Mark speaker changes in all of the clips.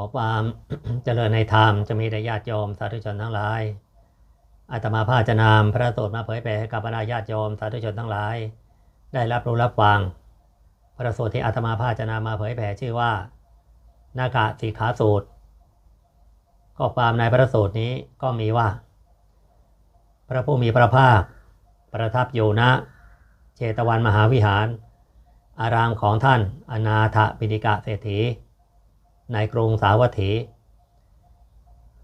Speaker 1: อความเจริญในธรรมจะมีแด่ญาติโยมสาธุชนทั้งหลาย อาตมาภาจะนำพระสูตรมาเผยแผ่ให้กับบรรดาญาติโยมสาธุชนทั้งหลาย ได้รับรู้รับฟัง พระสูตรที่อาตมาภาจะนำมาเผยแผ่ชื่อว่า นาคาสีขาสูตรข้อความในพระสูตรนี้ก็มีว่า พระผู้มีพระภาค ประทับอยู่ณเชตวันมหาวิหาร อารามของท่านอนาถปิฎกะเศรษฐี ในกรุงสาวัตถี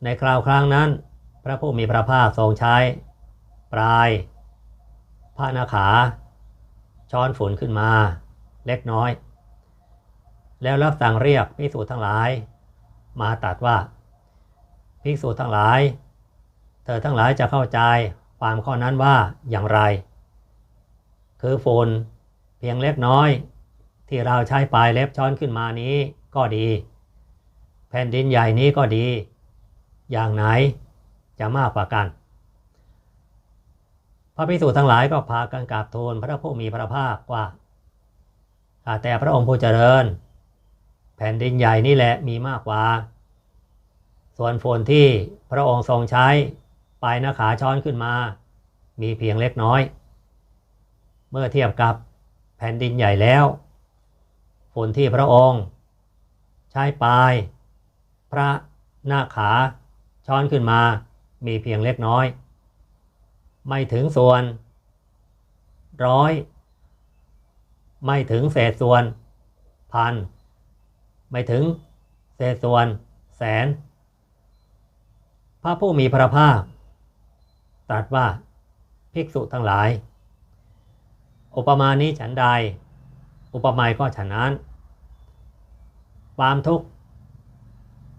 Speaker 1: ในคราวครั้งนั้น พระผู้มีพระภาคทรงใช้ ปลายพระนาขา ช้อนฝุ่นขึ้นมาเล็กน้อย แล้วรับสั่งเรียกภิกษุทั้งหลาย มาตรัดว่าภิกษุทั้งหลาย เธอทั้งหลายจะเข้าใจความข้อนั้นว่าอย่างไร คือฝุ่นเพียงเล็กน้อย ที่เราใช้ปลายเล็บช้อนขึ้นมานี้ก็ดี ผ่นดินใหญ่นี้ก็ดี อย่างไหนจะมากกว่ากัน พระภิกษุทั้งหลายก็พากันกราบทูลพระผู้มีพระภาคว่าข้าแต่พระองค์ผู้เจริญ แผ่นดินใหญ่นี่แหละมีมากกว่า ส่วนฝนที่พระองค์ทรงใช้ปลายนาขาช้อนขึ้นมา มีเพียงเล็กน้อย เมื่อเทียบกับแผ่นดินใหญ่แล้ว ฝนที่พระองค์ ใช้ปลาย พระหน้าขาช้อนขึ้นมามีเพียงเล็กน้อย ไม่ถึงส่วน ร้อย ไม่ถึงเศษส่วน พัน ไม่ถึงเศษส่วน แสน พระผู้มีพระภาคตรัสว่าภิกษุทั้งหลาย อุปมานี้ฉันใด อุปไมยก็ฉันนั้น ความทุกข์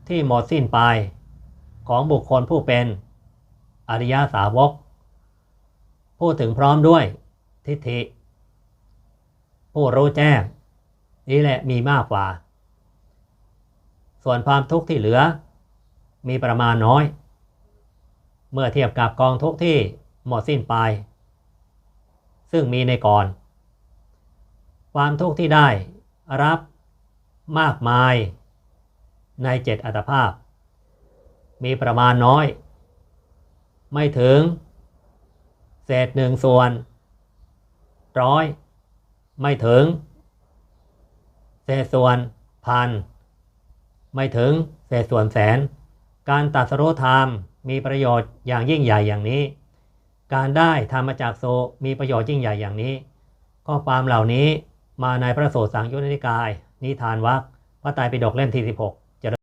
Speaker 1: ที่หมดสิ้นไปของบุคคลผู้เป็นอริยสาวก พูดถึงพร้อมด้วยทิฏฐิ ผู้รู้แจ้ง นี่แหละมีมากกว่า ส่วนความทุกข์ที่เหลือ มีประมาณน้อย เมื่อเทียบกับกองทุกข์ที่หมดสิ้นไป ซึ่งมีในก่อน ความทุกข์ที่ได้รับมากมาย ในเจ็ดอัตภาพ มีประมาณน้อย ไม่ถึง เศษหนึ่งส่วน ร้อย ไม่ถึง เศษส่วนพัน ไม่ถึงเศษส่วนแสน การตัดสรุธรรมมีประโยชน์อย่างยิ่งใหญ่อย่างนี้ การได้ธรรมจากโซมีประโยชน์ยิ่งใหญ่อย่างนี้ ข้อความเหล่านี้มาในพระโสตสังยุตติกาย นิทานวักพระไตรปิฎกเล่มที่ 16